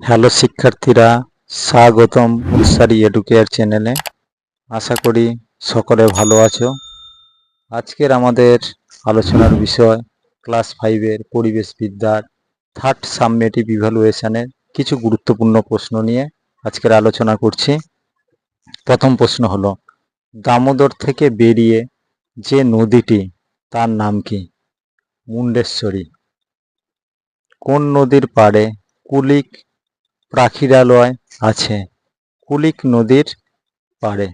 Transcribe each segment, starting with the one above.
Hello শিক্ষার্থীরা, স্বাগতম উৎসারী educare চ্যানেলে। আশা করি সকলে ভালো আছো। আজকের আমাদের আলোচনার বিষয় ক্লাস ফাইভের পরিবেশ বিদ্যার থার্ড সাবমেটিভ ইভ্যালুয়েশনের কিছু গুরুত্বপূর্ণ প্রশ্ন নিয়ে আজকের আলোচনা করছি। প্রথম প্রশ্ন হলো, দামোদর থেকে বেরিয়ে যে নদীটি, তার নাম কি? মুন্ডেশ্বরী। কোন নদীর পাড়ে কুলিক প্রাক্ষিরালয় আছে। কুলিক নদীর পাড়ে।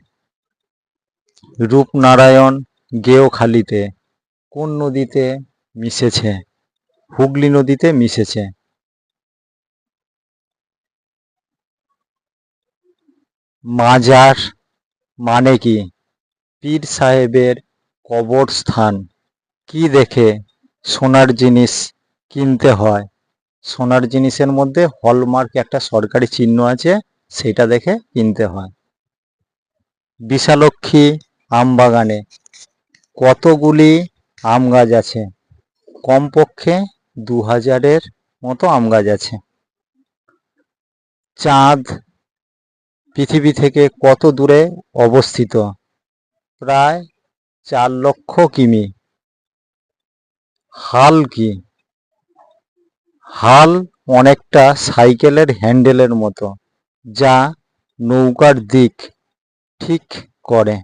রূপনারায়ণ গেয়খালীতে কোন নদীতে মিশেছে? হুগলি নদীতে মিশেছে। মাজার মানে কি? পীর সাহেবের কবরস্থান। কি দেখে সোনার জিনিস কিনতে হয়? সোনার জিনিসের মধ্যে হলমার্ক একটা সরকারি চিহ্ন আছে, সেটা দেখে কিনতে হয়। বিশালক্ষী আম বাগানে কতগুলি আম গাছ আছে? কমপক্ষে দু হাজারের মতো আম গাছ আছে। চাঁদ পৃথিবী থেকে কত দূরে অবস্থিত? প্রায় চার লক্ষ কিমি। হাল কি? হাল অনেকটা সাইকেলের হ্যান্ডেলের মতো, যা নৌকার দিক ঠিক করে।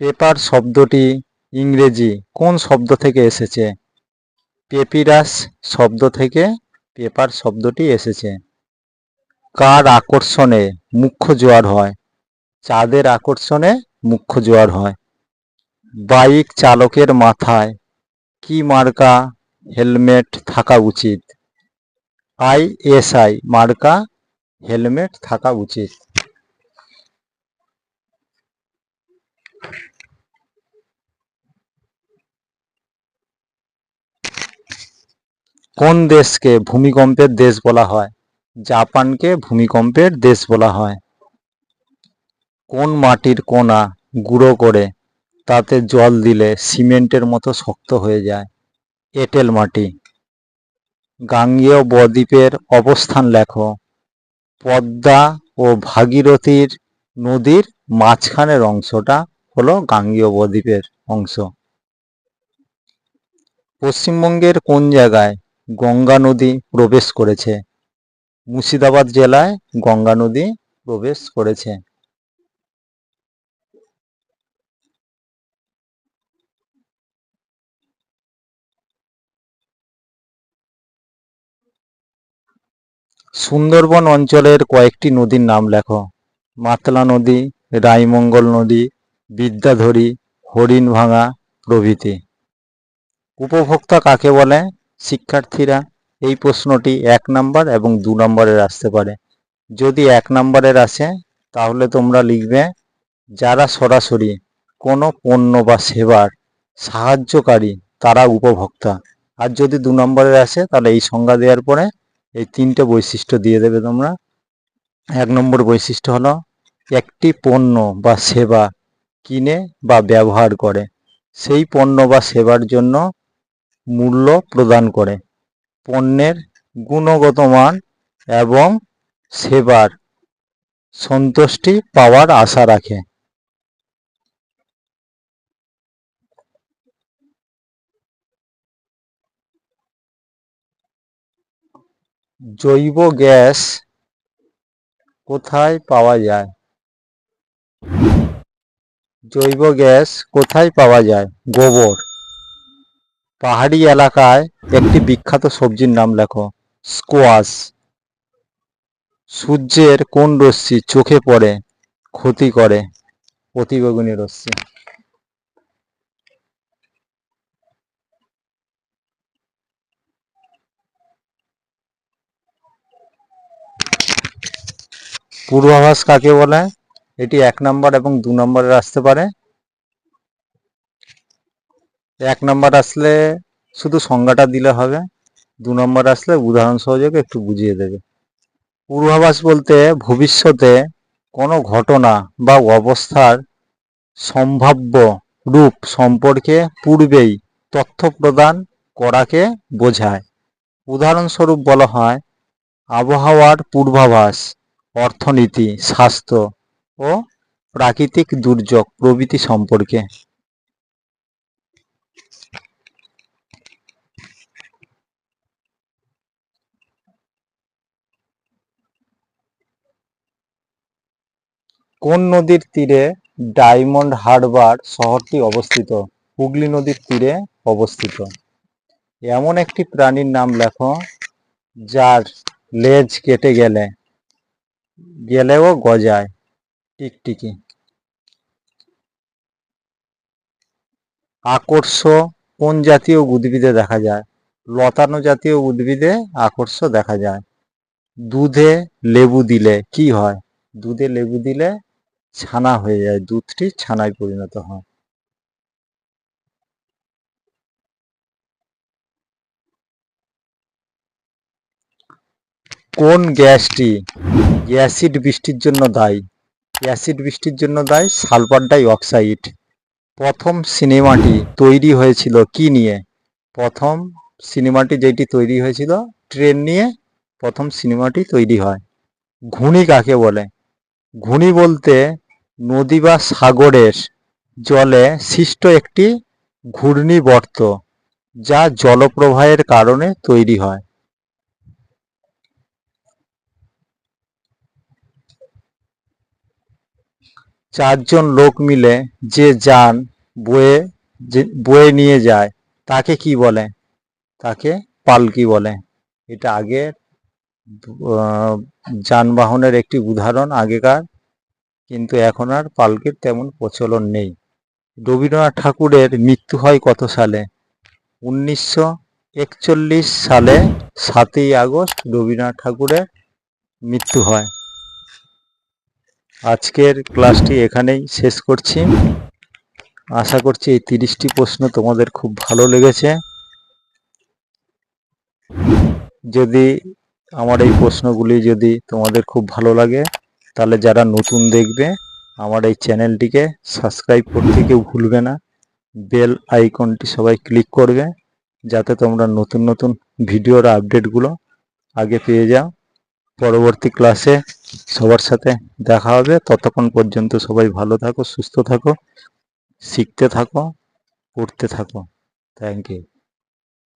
পেপার শব্দটি ইংরেজি কোন শব্দ থেকে এসেছে? পেপিরাস শব্দ থেকে পেপার শব্দটি এসেছে। কার আকর্ষণে মুখ্য জোয়ার হয়? চাঁদের আকর্ষণে মুখ্য জোয়ার হয়। বাইক চালকের মাথায় কি মার্কা হেলমেট থাকা উচিত? আইএসআই মার্কা হেলমেট থাকা উচিত। কোন দেশকে ভূমিকম্পের দেশ বলা হয়? জাপানকে ভূমিকম্পের দেশ বলা হয়। কোন মাটির কোনা গুঁড়ো করে তাতে জল দিলে সিমেন্টের মতো শক্ত হয়ে যায়? এঁটেল মাটি। গাঙ্গেয় বদ্বীপের অবস্থান লেখো। পদ্মা ও ভাগীরথীর নদীর মাঝখানের অংশটা হলো গাঙ্গেয় বদ্বীপের অংশ। পশ্চিমবঙ্গের কোন জায়গায় গঙ্গা নদী প্রবেশ করেছে? মুর্শিদাবাদ জেলায় গঙ্গা নদী প্রবেশ করেছে। সুন্দরবন অঞ্চলের কয়েকটি নদীর নাম লেখো। মাতলা নদী রাইমঙ্গল নদী, বিদ্যাধরী, হরিণভাঙা প্রভৃতি। উপভোক্তা কাকে বলে? শিক্ষার্থীরা। এই প্রশ্নটি এক নাম্বার এবং দু নম্বরের আসতে পারে। যদি এক নম্বরের আসে, তাহলে তোমরা লিখবে, যারা সরাসরি কোনো পণ্য বা সেবার সাহায্যকারী, তারা উপভোক্তা। আর যদি দু নম্বরের আসে, তাহলে এই সংজ্ঞা দেওয়ার পরে এই তিনটে বৈশিষ্ট্য দিয়ে দেবে তোমরা। এক নম্বর বৈশিষ্ট্য হলো, একটি পণ্য বা সেবা কিনে বা ব্যবহার করে, সেই পণ্য বা সেবার জন্য মূল্য প্রদান করে। পণ্যের গুণগত মান এবং সেবার সন্তুষ্টি পাওয়ার আশা রাখে। জৈব গ্যাস কোথায় পাওয়া যায়? জৈব গ্যাস কোথায় পাওয়া যায়? গোবর। পাহাড়ি এলাকায় একটি বিখ্যাত সবজির নাম লেখো, স্কোয়াশ। সূর্যের কোন রশ্মি চোখে পড়ে, ক্ষতি করে? অতিবেগুনি রশ্মি। পূর্বাভাস কাকে বলে? এটি এক নম্বর এবং দু নম্বরের আসতে পারে। এক নম্বর আসলে শুধু সংজ্ঞাটা দিলে হবে। দু নম্বর আসলে উদাহরণ সহযোগে একটু বুঝিয়ে দেবে। পূর্বাভাস বলতে ভবিষ্যতে কোনো ঘটনা বা অবস্থার সম্ভাব্য রূপ সম্পর্কে পূর্বেই তথ্য প্রদান করাকে বোঝায়। উদাহরণস্বরূপ বলা হয়, আবহাওয়ার পূর্বাভাস। অর্থনীতি, স্বাস্থ্য ও প্রাকৃতিক দুর্যোগ প্রভৃতি সম্পর্কে। কোন নদীর তীরে ডায়মন্ড হারবার শহরটি অবস্থিত? হুগলি নদীর তীরে অবস্থিত। এমন একটি প্রাণীর নাম লেখো, যার লেজ কেটে গেলে গেলেও গজায় টিকটিকি আকর্ষ কোন জাতীয় উদ্ভিদে দেখা যায়? লতানো জাতীয় উদ্ভিদে আকর্ষ দেখা যায়। দুধে লেবু দিলে কি হয়? দুধে লেবু দিলে ছানা হয়ে যায়, দুধটি ছানায় পরিণত হয়। কোন গ্যাসটি অ্যাসিড বৃষ্টির জন্য দায়ী। অ্যাসিড বৃষ্টির জন্য দায়ী সালফার ডাই অক্সাইড প্রথম সিনেমাটি তৈরি হয়েছিল কি নিয়ে? প্রথম সিনেমাটি যেটি তৈরি হয়েছিল, ট্রেন নিয়ে প্রথম সিনেমাটি তৈরি হয়। ঘূর্ণি কাকে বলে? ঘূর্ণি বলতে নদী বা সাগরের জলে সৃষ্ট একটি ঘূর্ণিবর্ত, যা জলপ্রবাহের কারণে তৈরি হয়। চারজন লোক মিলে যে যান বয়ে বয়ে নিয়ে যায় তাকে কি বলে? তাকে পালকি বলে। এটা আগে আহ, যানবাহনের একটি উদাহরণ আগেকার কিন্তু এখন আর পালকির তেমন প্রচলন নেই। রবীন্দ্রনাথ ঠাকুরের মৃত্যু হয় কত সালে? উনিশশো একচল্লিশ সালে সাতই আগস্ট রবীন্দ্রনাথ ঠাকুরের মৃত্যু হয়। আজকের ক্লাসটি এখানেই শেষ করছি। আশা করছি এই তিরিশটি প্রশ্ন তোমাদের খুব ভালো লেগেছে। যদি আমার এই প্রশ্নগুলি যদি তোমাদের খুব ভালো লাগে, তাহলে যারা নতুন দেখবে, আমার এই চ্যানেলটিকে সাবস্ক্রাইব করতে কেউ ভুলবে না। বেল আইকনটি সবাই ক্লিক করবে, যাতে তোমরা নতুন নতুন ভিডিওর আপডেটগুলো আগে পেয়ে যাও। পরবর্তী ক্লাসে সবার সাথে দেখা হবে। ততক্ষণ পর্যন্ত সবাই ভালো থাকো, সুস্থ থাকো, শিখতে থাকো, পড়তে থাকো। Thank you